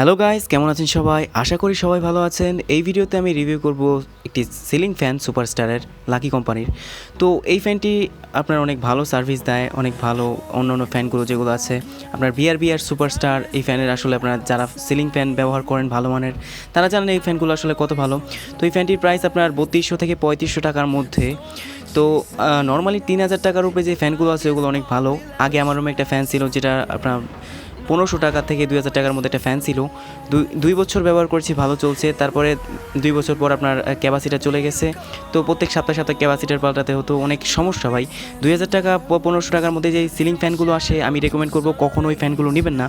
Hello guys কেমন আছেন সবাই? আশা করি সবাই ভালো আছেন। এই ভিডিওতে আমি রিভিউ করব একটি সিলিং ফ্যান সুপারস্টারের লাকি কোম্পানির তো এই ফ্যানটি আপনার অনেক ভালো সার্ভিস দেয়, অনেক ভালো অন্য অন্য ফ্যানগুলো যেগুলো আছে। আপনার বিআরবি আর সুপারস্টার এই ফ্যানের আসলে আপনার যারা সিলিং ফ্যান ব্যবহার করেন ভালো মানের, তারা জানেন এই ফ্যানগুলো আসলে কত ভালো। তো এই ফ্যানটির প্রাইস আপনার বত্রিশশো থেকে পঁয়ত্রিশশো টাকার মধ্যে। তো নর্মালি তিন হাজার টাকার উপরে যে ফ্যানগুলো আছে ওগুলো অনেক ভালো। আগে আমার রুমে একটা ফ্যান ছিল যেটা আপনার পনেরোশো টাকা থেকে দুই হাজার টাকার মধ্যে একটা ফ্যান ছিল। দুই বছর ব্যবহার করছি, ভালো চলছে। তারপরে দুই বছর পর আপনার ক্যাপাসিটার চলে গেছে। তো প্রত্যেক সপ্তাহে সপ্তাহে ক্যাপাসিটার পাল্টাতে হতো, অনেক সমস্যা ভাই। দুই হাজার টাকা পনেরোশো টাকার মধ্যে যে সিলিং ফ্যানগুলো আসে, আমি রেকমেন্ড করব, কখনো ওই ফ্যানগুলো নেবেন না।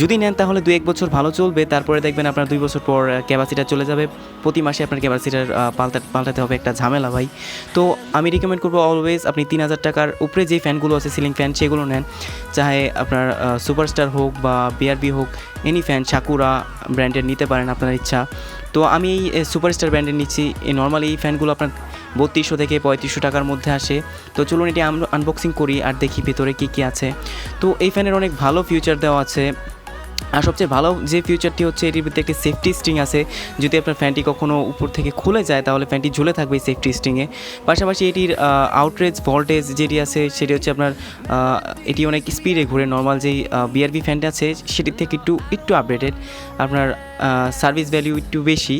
যদি নেন তাহলে দুই এক বছর ভালো চলবে, তারপরে দেখবেন আপনার দুই বছর পর ক্যাপাসিটার চলে যাবে। প্রতি মাসে আপনার ক্যাপাসিটার পাল্টা, পাল্টাতে হবে একটা ঝামেলা ভাই। তো আমি রেকমেন্ড করব অলওয়েজ আপনি তিন হাজার টাকার উপরে যে ফ্যানগুলো আছে সিলিং ফ্যান সেগুলো নেন। চাহে আপনার সুপারস্টার হোক বা বিআরবি হোক এনি ফ্যান সাকুরা ব্র্যান্ডের নিতে পারেন আপনার ইচ্ছা। তো আমি এই সুপারস্টার ব্র্যান্ডের নিচ্ছি। এই নর্মালি এই ফ্যানগুলো আপনার বত্রিশশো থেকে পঁয়ত্রিশশো টাকার মধ্যে আসে। তো চলুন এটি আনবক্সিং করি আর দেখি ভেতরে কী কী আছে। তো এই ফ্যানের অনেক ভালো ফিউচার দেওয়া আছে। আর সবচেয়ে ভালো যে ফিউচারটি হচ্ছে, এটির ভিতরে একটি সেফটি স্ট্রিং আছে। যদি আপনার ফ্যানটি কখনও উপর থেকে খুলে যায়, তাহলে ফ্যানটি ঝুলে থাকবে এই সেফটি স্ট্রিংয়ে পাশাপাশি এটির আউটরেজ ভোল্টেজ যেটি আছে, সেটি হচ্ছে আপনার এটি অনেক স্পিডে ঘুরে। নর্মাল যেই বিআরবি ফ্যানটা আছে, সেটির থেকে একটু একটু আপডেটেড আপনার সার্ভিস ভ্যালু একটু বেশি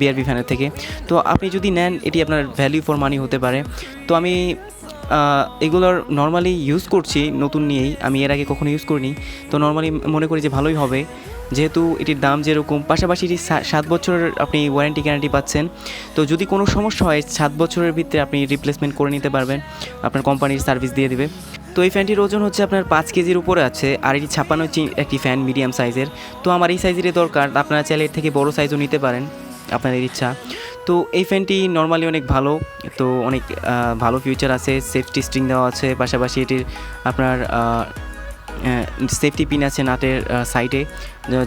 বিআরবি ফ্যানের থেকে। তো আপনি যদি নেন, এটি আপনার ভ্যালু ফর মানি হতে পারে। তো আমি এগুলোর নর্মালি ইউজ করছি, নতুন নিয়েই। আমি এর আগে কখনো ইউজ করিনি। তো নর্মালি মনে করি যে ভালোই হবে। যেহেতু এটির দাম যেরকম, পাশাপাশি এটি সাত বছরের আপনি ওয়ারেন্টি গ্যারান্টি পাচ্ছেন। তো যদি কোনো সমস্যা হয়, সাত বছরের ভিতরে আপনি রিপ্লেসমেন্ট করে নিতে পারবেন। আপনার কোম্পানির সার্ভিস দিয়ে দেবে। তো এই ফ্যানটির ওজন হচ্ছে আপনার পাঁচ কেজির উপরে আছে, আর এটি ইঞ্চি একটি ফ্যান মিডিয়াম সাইজের তো আমার এই সাইজেরই দরকার। আপনারা চাইলে এর থেকে বড় সাইজও নিতে পারেন, আপনাদের ইচ্ছা। তো এই ফ্যানটি নর্মালি অনেক ভালো, তো অনেক ভালো ফিউচার আছে সেফটি স্ট্রিং দেওয়া আছে, পাশাপাশি এটির আপনার সেফটি পিন আছে নাটের সাইডে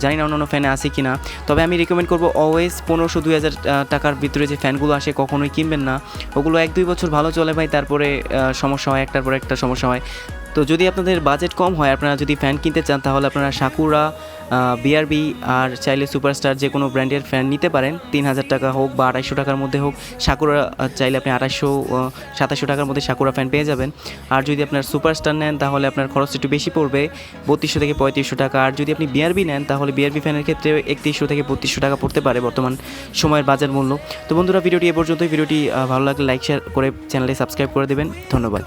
জানি না অন্য ফ্যানে আছে কি না তবে আমি রেকমেন্ড করব অলওয়েজ পনেরোশো, দুই হাজার টাকার ভিতরে যে ফ্যানগুলো আসে কখনোই কিনবেন না। ওগুলো এক, দুই বছর ভালো চলে ভাই, তারপরে সমস্যা হয়, একটার পর একটা সমস্যা হয়। তো যদি আপনাদের বাজেট কম হয়, আপনারা যদি ফ্যান কিনতে চান, তাহলে আপনারা সাকুরা বিআরবি আর চাইলে সুপারস্টার যে কোনো ব্র্যান্ডের ফ্যান নিতে পারেন। তিন হাজার টাকা হোক বা আড়াইশো টাকার মধ্যে হোক সাকুরা চাইলে আপনি আড়াইশো সাতাশশো টাকার মধ্যে সাকুরা ফ্যান পেয়ে যাবেন। আর যদি আপনার সুপারস্টার নেন, তাহলে আপনার খরচ একটু বেশি পড়বে, বত্রিশশো থেকে পঁয়ত্রিশশো টাকা। আর যদি আপনি বিআরবি নেন, তাহলে বিআরবি ফ্যানের ক্ষেত্রে একত্রিশশো থেকে বত্রিশশো টাকা পড়তে পারে বর্তমান সময়ের বাজার মূল্য। তো বন্ধুরা, ভিডিওটি এ পর্যন্তই। ভিডিওটি ভালো লাগলে লাইক শেয়ার করে চ্যানেলে সাবস্ক্রাইব করে দেবেন। ধন্যবাদ।